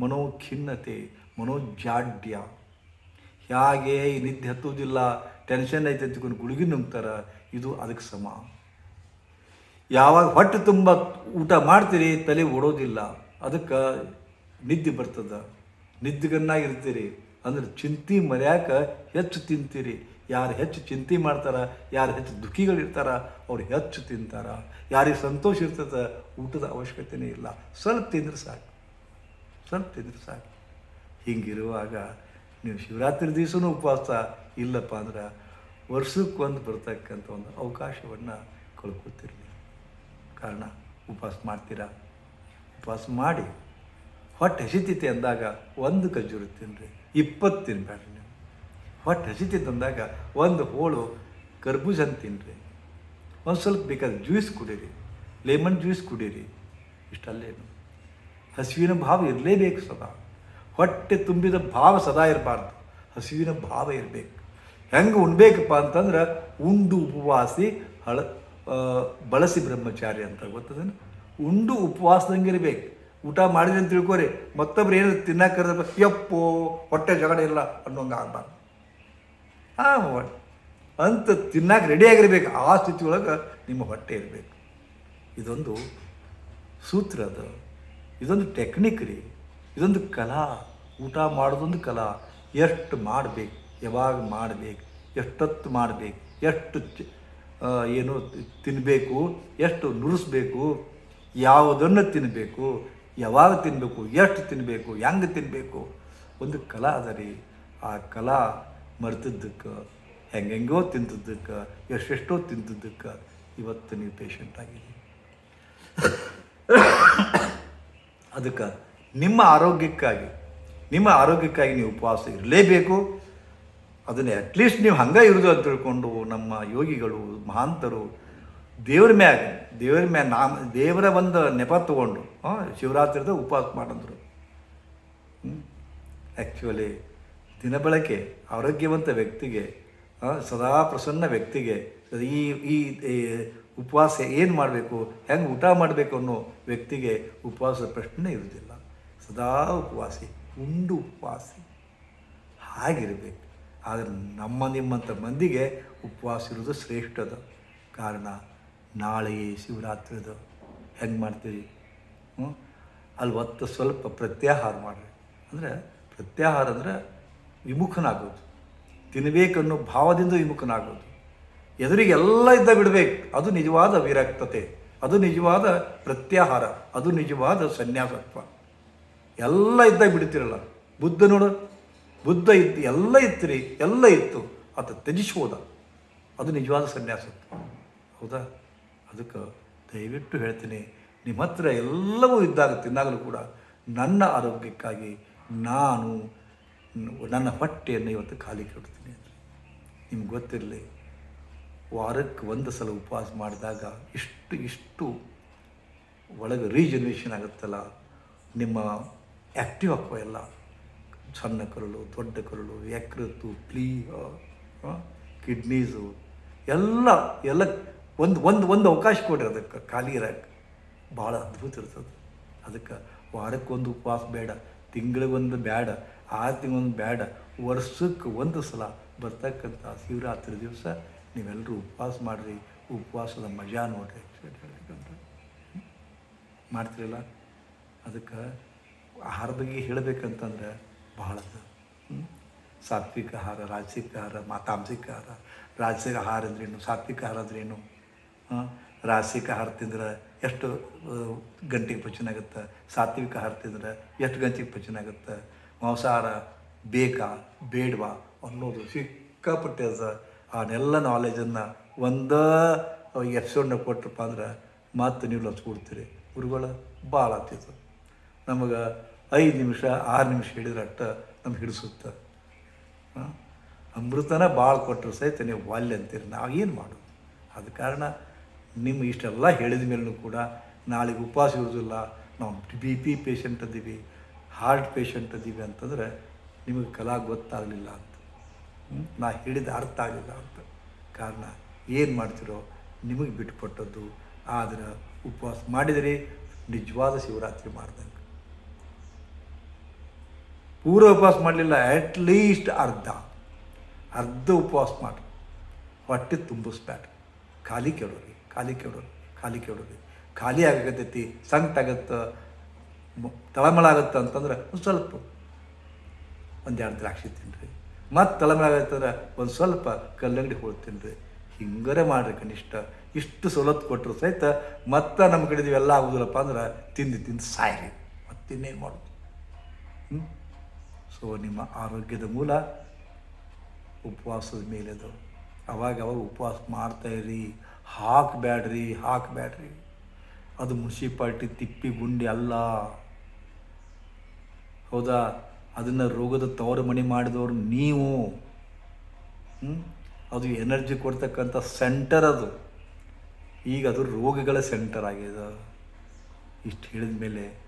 ಮನೋಖಿನ್ನತೆ, ಮನೋಜಾಡ್ಯ. ಹೇಗೆ ನಿದ್ದೆ ಹತ್ತುವುದಿಲ್ಲ ಟೆನ್ಷನ್ ಐತೆ ಅಂತಕೊಂಡು ಗುಳಿಗೆ ನುಂಗ್ತಾರ, ಇದು ಅದಕ್ಕೆ ಸಮ. ಯಾವಾಗ ಹೊಟ್ಟೆ ತುಂಬ ಊಟ ಮಾಡ್ತೀರಿ, ತಲೆ ಓಡೋದಿಲ್ಲ, ಅದಕ್ಕೆ ನಿದ್ದೆ ಬರ್ತದ. ನಿದ್ದೆಗನ್ನಾಗಿರ್ತೀರಿ, ಅಂದ್ರೆ ಚಿಂತೆ ಮರ್ಯಾಕ ಹೆಚ್ಚು ತಿಂತೀರಿ. ಯಾರು ಹೆಚ್ಚು ಚಿಂತೆ ಮಾಡ್ತಾರ, ಯಾರು ಹೆಚ್ಚು ದುಃಖಿಗಳಿರ್ತಾರ, ಅವ್ರು ಹೆಚ್ಚು ತಿಂತಾರ. ಯಾರಿಗೆ ಸಂತೋಷ ಇರ್ತದ, ಊಟದ ಅವಶ್ಯಕತೆನೇ ಇಲ್ಲ. ಸ್ವಲ್ಪ ತಿಂದ್ರೆ ಸಾಕು. ಸ್ವಲ್ಪ ತಿಂದ್ರೆ ಸಾಕು. ಹಿಂಗಿರುವಾಗ ನೀವು ಶಿವರಾತ್ರಿ ದಿವಸನೂ ಉಪವಾಸ ಇಲ್ಲಪ್ಪ ಅಂದ್ರೆ ವರ್ಷಕ್ಕೊಂದು ಬರ್ತಕ್ಕಂಥ ಒಂದು ಅವಕಾಶವನ್ನು ಕಳ್ಕೊತಿರ್ಲಿ. ಕಾರಣ, ಉಪವಾಸ ಮಾಡ್ತೀರಾ? ಉಪವಾಸ ಮಾಡಿ, ಹೊಟ್ಟೆ ಹಸಿತೈತೆ ಅಂದಾಗ ಒಂದು ಖರ್ಜೂರ ತಿನ್ನಿರಿ ಇಪ್ಪತ್ತು ತಿನ್ಬೇಡ್ರಿ ಹೊಟ್ಟೆ ಹಸಿತಿ ತಂದಾಗ ಒಂದು ಹೋಳು ಕರ್ಬೂಜ ಅಂತ ತಿನ್ನಿರಿ ಒಂದು ಸ್ವಲ್ಪ ಬೇಕಾದ ಜ್ಯೂಸ್ ಕುಡೀರಿ ಲೆಮನ್ ಜ್ಯೂಸ್ ಕುಡೀರಿ ಇಷ್ಟಲ್ಲೇನು ಹಸಿವಿನ ಭಾವ ಇರಲೇಬೇಕು ಸದಾ ಹೊಟ್ಟೆ ತುಂಬಿದ ಭಾವ ಸದಾ ಇರಬಾರ್ದು ಹಸಿವಿನ ಭಾವ ಇರಬೇಕು ಹೆಂಗೆ ಉಣ್ಬೇಕಪ್ಪ ಅಂತಂದ್ರೆ ಉಂಡು ಉಪವಾಸಿ ಹಳ ಬಳಸಿ ಬ್ರಹ್ಮಚಾರಿ ಅಂತ ಗೊತ್ತದೇನು ಉಂಡು ಉಪವಾಸದಂಗೆ ಇರಬೇಕು ಊಟ ಮಾಡಿದ್ರೆ ಅಂತ ತಿಳ್ಕೊರಿ ಮತ್ತೊಬ್ರು ಏನು ತಿನ್ನಕ್ಕೆ ಯಪ್ಪೋ ಹೊಟ್ಟೆ ಜಗಳ ಇಲ್ಲ ಅನ್ನೋಂಗೆ ಆಗಬಾರ್ದು ಹಾಂ ಅಂತ ತಿನ್ನಕ್ಕೆ ರೆಡಿಯಾಗಿರ್ಬೇಕು ಆ ಸ್ಥಿತಿ ಒಳಗೆ ನಿಮ್ಮ ಹೊಟ್ಟೆ ಇರಬೇಕು. ಇದೊಂದು ಸೂತ್ರ ಅದು. ಇದೊಂದು ಟೆಕ್ನಿಕ್ ರೀ. ಇದೊಂದು ಕಲಾ. ಊಟ ಮಾಡೋದೊಂದು ಕಲಾ. ಎಷ್ಟು ಮಾಡಬೇಕು? ಯಾವಾಗ ಮಾಡಬೇಕು? ಎಷ್ಟೊತ್ತು ಮಾಡಬೇಕು? ಎಷ್ಟು ಏನು ತಿನ್ನಬೇಕು ಎಷ್ಟು ನುರಿಸ್ಬೇಕು? ಯಾವುದನ್ನು ತಿನ್ನಬೇಕು ಯಾವಾಗ ತಿನ್ನಬೇಕು ಎಷ್ಟು ತಿನ್ನಬೇಕು ಹೆಂಗೆ ತಿನ್ನಬೇಕು ಒಂದು ಕಲಾ ಅದ ರೀ. ಆ ಕಲಾ ಮರ್ತಿದ್ದಕ್ಕೆ, ಹೆಂಗೆಂಗೋ ತಿಂತಿದ್ದಕ್ಕೆ, ಎಷ್ಟೆಷ್ಟೋ ತಿಂತಿದ್ದಕ್ಕೆ, ಇವತ್ತು ನೀವು ಪೇಷಂಟ್ ಆಗಿರಿ. ಅದಕ್ಕೆ, ನಿಮ್ಮ ಆರೋಗ್ಯಕ್ಕಾಗಿ ನಿಮ್ಮ ಆರೋಗ್ಯಕ್ಕಾಗಿ ನೀವು ಉಪವಾಸ ಇರಲೇಬೇಕು. ಅದನ್ನೇ ಅಟ್ಲೀಸ್ಟ್ ನೀವು ಹಂಗೆ ಇರೋದು ಅಂತ ತಿಳ್ಕೊಂಡು ನಮ್ಮ ಯೋಗಿಗಳು, ಮಹಾಂತರು, ದೇವ್ರ ಮ್ಯಾಗ ದೇವ್ರ ಮ್ಯಾಗ ನಾಮ, ದೇವರ ಒಂದು ನೆಪ ತಗೊಂಡು ಶಿವರಾತ್ರಿದ ಉಪವಾಸ ಮಾಡಂದ್ರು. ಆ್ಯಕ್ಚುಲಿ ದಿನಬಳಕೆ, ಆರೋಗ್ಯವಂತ ವ್ಯಕ್ತಿಗೆ ಸದಾ ಪ್ರಸನ್ನ ವ್ಯಕ್ತಿಗೆ ಈ ಈ ಉಪವಾಸ ಏನು ಮಾಡಬೇಕು, ಹೆಂಗೆ ಊಟ ಮಾಡಬೇಕು ಅನ್ನೋ ವ್ಯಕ್ತಿಗೆ ಉಪವಾಸ ಪ್ರಶ್ನೆ ಇರುವುದಿಲ್ಲ. ಸದಾ ಉಪವಾಸಿ, ಉಂಡು ಉಪವಾಸಿ. ಹಾಗಿರಬೇಕು. ಆದರೆ ನಮ್ಮ ನಿಮ್ಮಂಥ ಮಂದಿಗೆ ಉಪವಾಸ ಇರೋದು ಶ್ರೇಷ್ಠದ. ಕಾರಣ, ನಾಳೆ ಶಿವರಾತ್ರಿದು ಹೆಂಗೆ ಮಾಡ್ತೀವಿ ಅಲ್ಲಿ ಒತ್ತು ಸ್ವಲ್ಪ ಪ್ರತ್ಯಾಹಾರ ಮಾಡಿರಿ. ಅಂದರೆ ಪ್ರತ್ಯಾಹಾರ ಅಂದರೆ ವಿಮುಖನಾಗೋದು ತಿನ್ನಬೇಕನ್ನೋ ಭಾವದಿಂದ ವಿಮುಖನಾಗೋದು ಎದುರಿಗೆ ಎಲ್ಲ ಇದ್ದ ಬಿಡಬೇಕು. ಅದು ನಿಜವಾದ ವಿರಕ್ತತೆ. ಅದು ನಿಜವಾದ ಪ್ರತ್ಯಾಹಾರ. ಅದು ನಿಜವಾದ ಸನ್ಯಾಸತ್ವ. ಎಲ್ಲ ಇದ್ದಾಗ ಬಿಡ್ತಿರಲ್ಲ ಬುದ್ಧ ನೋಡು. ಬುದ್ಧ ಇತ್ತು ಎಲ್ಲ ಇತ್ತು ಎಲ್ಲ ಇತ್ತು. ಅದು ತ್ಯಜಿಸೋದ. ಅದು ನಿಜವಾದ ಸನ್ಯಾಸತ್ವ. ಹೌದಾ? ಅದಕ್ಕೆ ದಯವಿಟ್ಟು ಹೇಳ್ತೀನಿ. ನಿಮ್ಮ ಹತ್ರ ಎಲ್ಲವೂ ಇದ್ದಾಗ ತಿನ್ನಾಗಲೂ ಕೂಡ ನನ್ನ ಆರೋಗ್ಯಕ್ಕಾಗಿ ನಾನು ನನ್ನ ಹೊಟ್ಟೆಯನ್ನು ಇವತ್ತು ಖಾಲಿ ಕೊಡ್ತೀನಿ ನಿಮ್ಗೆ ಗೊತ್ತಿರಲಿ, ವಾರಕ್ಕೆ ಒಂದು ಸಲ ಉಪವಾಸ ಮಾಡಿದಾಗ ಇಷ್ಟು ಇಷ್ಟು ಒಳಗೆ ರೀಜನರೇಷನ್ ಆಗುತ್ತಲ್ಲ, ನಿಮ್ಮ ಆ್ಯಕ್ಟಿವ್ ಆಗುವ ಎಲ್ಲ. ಸಣ್ಣ ಕರುಳು, ದೊಡ್ಡ ಕರುಳು, ಯಕೃತ್ತು ಪ್ಲೀ ಕಿಡ್ನೀಸು, ಎಲ್ಲ ಎಲ್ಲ ಒಂದು ಒಂದು ಒಂದು ಅವಕಾಶ ಕೊಡ್ರಿ ಅದಕ್ಕೆ. ಖಾಲಿ ಇರೋಕ್ಕೆ. ಭಾಳ ಅದ್ಭುತ ಇರ್ತದೆ. ಅದಕ್ಕೆ ವಾರಕ್ಕೊಂದು ಉಪವಾಸ ಬೇಡ, ತಿಂಗಳಿಗೊಂದು ಬೇಡ. ಆರು ತಿಂಗೊಂದು ಬೇಡ. ವರ್ಷಕ್ಕೆ ಒಂದು ಸಲ ಬರ್ತಕ್ಕಂಥ ಶಿವರಾತ್ರಿ ದಿವಸ ನೀವೆಲ್ಲರೂ ಉಪವಾಸ ಮಾಡಿರಿ. ಉಪವಾಸದ ಮಜಾ ನೋಡ್ರಿ ಮಾಡ್ತಿರಲ್ಲ? ಅದಕ್ಕೆ ಆಹಾರ ಬಗ್ಗೆ ಹೇಳಬೇಕಂತಂದ್ರೆ ಬಹಳ? ಸಾತ್ವಿಕ ಆಹಾರ ರಾಜಸಿಕ ಆಹಾರ ಮಾತಾಂಸಿಕ ಆಹಾರ. ರಾಜಸಿಕ ಆಹಾರ ಅಂದ್ರೇನು ಸಾತ್ವಿಕ ಆಹಾರ ಅಂದ್ರೇನು ರಾಜಸಿಕ ಆಹಾರ ತಿಂದ್ರೆ ಎಷ್ಟು ಆ, ಗಂಟೆಗೆ ಪಚನ ಆಗುತ್ತೆ ಸಾತ್ವಿಕ ಆಹಾರ ತಿಂದ್ರೆ ಎಷ್ಟು ಗಂಟೆಗೆ ಪಚನ ಆಗುತ್ತೆ ಮಾಂಸಾಹಾರ ಬೇಕಾ ಬೇಡವಾ ಅನ್ನೋದು ಸಿಕ್ಕಾಪಟ್ಟೆ ಅದ ಅವನ್ನೆಲ್ಲ ನಾಲೆಜನ್ನು ಒಂದೇ ಎಪಿಸೋಡ್ನ ಕೊಟ್ರಪ್ಪ ಅಂದ್ರೆ ಮತ್ತೆ ನೀವು ಲಚ್ಕೊಡ್ತೀರಿ. ಗುರುಗಳು ಭಾಳ ಆಗ್ತಿತ್ತು ನಮಗೆ ಐದು ನಿಮಿಷ, ಆರು ನಿಮಿಷ ಹಿಡಿದ್ರೆ ಅಟ್ಟ ನಮ್ಗೆ ಹಿಡಿಸುತ್ತೆ. ಅಮೃತನ ಭಾಳ ಕೊಟ್ಟರು ಸಹಿತ ನೀವು ವಾಲ್ಯ ಅಂತೀರಿ, ನಾವು ಏನು ಮಾಡೋದು? ಆದ ಕಾರಣ ನಿಮ್ಮ ಇಷ್ಟೆಲ್ಲ ಹೇಳಿದ ಮೇಲೂ ಕೂಡ ನಾಳೆಗೆ ಉಪವಾಸ ಇರೋದಿಲ್ಲ, ನಾವು ಬಿ ಪಿ ಪೇಷಂಟ್ ಅದೀವಿ ಹಾರ್ಟ್ ಪೇಷಂಟ್ ಅದೀವಿ ಅಂತಂದ್ರೆ ನಿಮಗೆ ಕಲಾ ಗೊತ್ತಾಗಲಿಲ್ಲ ಅಂತ? ನಾ ಹೇಳಿದ ಅರ್ಥ ಆಗಲಿಲ್ಲ ಅಂತ. ಕಾರಣ ಏನು ಮಾಡ್ತಿರೋ ನಿಮಗೆ ಬಿಟ್ಟುಕೊಟ್ಟದ್ದು ಆದರೆ ಉಪವಾಸ ಮಾಡಿದರೆ ನಿಜವಾದ ಶಿವರಾತ್ರಿ ಮಾಡ್ದಂಗೆ. ಪೂರ ಉಪವಾಸ ಮಾಡಲಿಲ್ಲ ಅಟ್ ಲೀಸ್ಟ್ ಅರ್ಧ. ಅರ್ಧ ಉಪವಾಸ ಮಾಡಿ. ಹೊಟ್ಟೆ ತುಂಬಿಸ್ಬೇಡ. ಖಾಲಿ ಕೇಳೋರಿ ಖಾಲಿ ಕೇಳೋರಿ ಖಾಲಿ ಕೇಳೋರಿ ಖಾಲಿ ಆಗತೈತಿ ಸಂಕಟ ಆಗತ್ತೆ. ತಳಮಳ ಆಗುತ್ತೆ ಅಂತಂದ್ರೆ ಒಂದು ಸ್ವಲ್ಪ. ಒಂದೆರಡು ದ್ರಾಕ್ಷಿ ತಿನ್ನಿರಿ ಮತ್ತು ತಳಮಳ ಆಗತ್ತಂದ್ರೆ ಒಂದು ಸ್ವಲ್ಪ ಕಲ್ಲಂಗಡಿ ಹೋಳು ತಿನ್ನಿರಿ ಹಿಂಗರೆ ಮಾಡಿರಿ ಕನಿಷ್ಠ. ಇಷ್ಟು ಸವಲತ್ತು ಕೊಟ್ಟರು ಸಹಿತ ಮತ್ತೆ ನಮ್ಮ ಕಡೆ ಇವೆಲ್ಲ ಆಗುದಿಲ್ಲಪ್ಪ ಅಂದ್ರೆ ತಿಂದು ತಿಂದು ಸಾಯ್ರಿ. ಮತ್ತಿನ್ನೇನು ಮಾಡೋದು? ಹ್ಞೂ ಸೊ ನಿಮ್ಮ ಆರೋಗ್ಯದ ಮೂಲ ಉಪವಾಸದ ಮೇಲೆ ಅದು. ಅವಾಗ ಅವಾಗ ಉಪವಾಸ ಮಾಡ್ತಾಯಿರಿ ಹಾಕಬೇಡ್ರಿ ಹಾಕಬೇಡ್ರಿ ಅದು ಮುನ್ಸಿಪಾಲ್ಟಿ ತಿಪ್ಪಿ ಗುಂಡಿ ಅಲ್ಲ. ಹೌದಾ? ಅದನ್ನು ರೋಗದ ತವರು ಮಣಿ ಮಾಡಿದವರು ನೀವು. ಅದು ಎನರ್ಜಿ ಕೊಡ್ತಕ್ಕಂಥ ಸೆಂಟರ್ ಅದು. ಈಗ ಅದು ರೋಗಗಳ ಸೆಂಟರ್ ಆಗಿದೆ. ಇಷ್ಟು ಹೇಳಿದ ಮೇಲೆ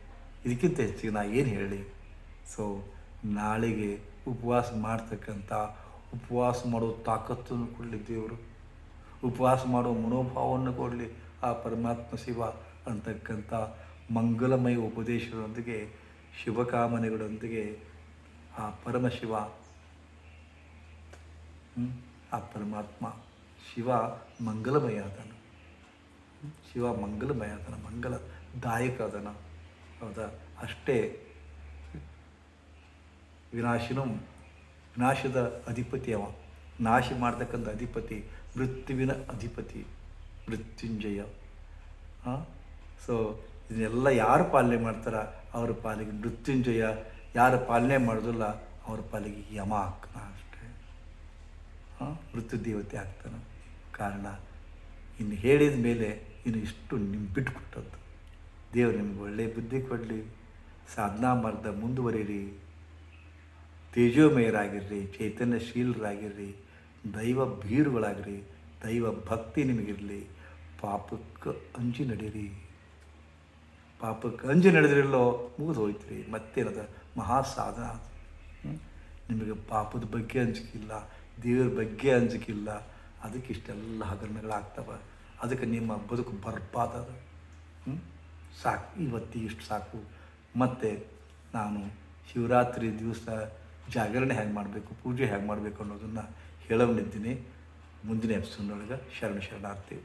ಇದಕ್ಕಿಂತ ಹೆಚ್ಚಿಗೆ ನಾ ಏನು ಹೇಳಿ? ಸೊ ನಾಳೆಗೆ ಉಪವಾಸ ಮಾಡ್ತಕ್ಕಂಥ, ಉಪವಾಸ ಮಾಡೋ ತಾಕತ್ತನ್ನು ಕೊಡಲಿ ದೇವರು. ಉಪವಾಸ ಮಾಡೋ ಮನೋಭಾವವನ್ನು ಕೊಡಲಿ ಆ ಪರಮಾತ್ಮ ಶಿವ ಅಂತಕ್ಕಂಥ ಮಂಗಲಮಯ ಉಪದೇಶದೊಂದಿಗೆ ಶುಭಕಾಮನೆಗಳೊಂದಿಗೆ ಆ ಪರಮಶಿವ ಆ ಪರಮಾತ್ಮ ಶಿವ ಮಂಗಲಮಯ ಆದನು? ಶಿವ ಮಂಗಲಮಯ ಅದನ ಮಂಗಲದಾಯಕ ಅದನ ಹೌದಾ? ಅಷ್ಟೇ ವಿನಾಶಿನೂ ವಿನಾಶದ ಅಧಿಪತಿ ಅವ. ನಾಶ ಮಾಡ್ತಕ್ಕಂಥ ಅಧಿಪತಿ, ಮೃತ್ಯುವಿನ ಅಧಿಪತಿ, ಮೃತ್ಯುಂಜಯ. ಹಾಂ? ಸೊ ಇದನ್ನೆಲ್ಲ ಯಾರು ಪಾಲನೆ ಮಾಡ್ತಾರ? ಅವ್ರ ಪಾಲಿಗೆ ಮೃತ್ಯುಂಜಯ, ಯಾರು ಪಾಲನೆ ಮಾಡೋದಿಲ್ಲ ಅವ್ರ ಪಾಲಿಗೆ ಯಮ ಆಗ್ತಾನ ಅಷ್ಟೇ. ಮೃತ್ಯು ದೇವತೆ ಆಗ್ತಾನೆ. ಕಾರಣ, ಇನ್ನು ಹೇಳಿದ ಮೇಲೆ ಇನ್ನು ಇಷ್ಟು ನಿಮ್ಗೆ ಬಿಟ್ಟುಕೊಟ್ಟದ್ದು ದೇವರು ನಿಮ್ಗೆ ಒಳ್ಳೆಯ ಬುದ್ಧಿ ಕೊಡಲಿ. ಸಾಧನಾ ಮಾರ್ಗ ಮುಂದುವರಿರಿ. ತೇಜೋಮಯರಾಗಿರ್ರಿ, ಚೈತನ್ಯಶೀಲರಾಗಿರ್ರಿ, ದೈವ ಭೀರುಗಳಾಗಿರಿ, ದೈವ ಭಕ್ತಿ ನಿಮಗಿರಲಿ. ಪಾಪಕ್ಕೆ ಅಂಜಿ ನಡೀರಿ. ಪಾಪಕ್ಕೆ ಅಂಜು ನಡೆದ್ರಿಲ್ಲೋ ಮುಗಿದು ಹೋಯ್ತ್ರಿ. ಮತ್ತೇನದ? ಮಹಾ ಸಾಧನ? ನಿಮಗೆ ಪಾಪದ ಬಗ್ಗೆ ಅಂಜಿಕಿಲ್ಲ, ದೇವ್ರ ಬಗ್ಗೆ ಅಂಜಿಕಿಲ್ಲ. ಅದಕ್ಕೆ ಇಷ್ಟೆಲ್ಲ ಹಗರಣಗಳಾಗ್ತವೆ. ಅದಕ್ಕೆ ನಿಮ್ಮ ಬದುಕು ಬರ್ಬಾದದು ಸಾಕು. ಇವತ್ತು ಇಷ್ಟು ಸಾಕು. ಮತ್ತು ನಾನು ಶಿವರಾತ್ರಿ ದಿವಸ ಜಾಗರಣೆ ಹೇಗೆ ಮಾಡಬೇಕು, ಪೂಜೆ ಹೇಗೆ ಮಾಡಬೇಕು ಅನ್ನೋದನ್ನು ಹೇಳೋನಿದ್ದೀನಿ ಮುಂದಿನ ಎಪಿಸೋಡ್ನೊಳಗೆ ಶರಣ ಶರಣಾರ್ಥಿ.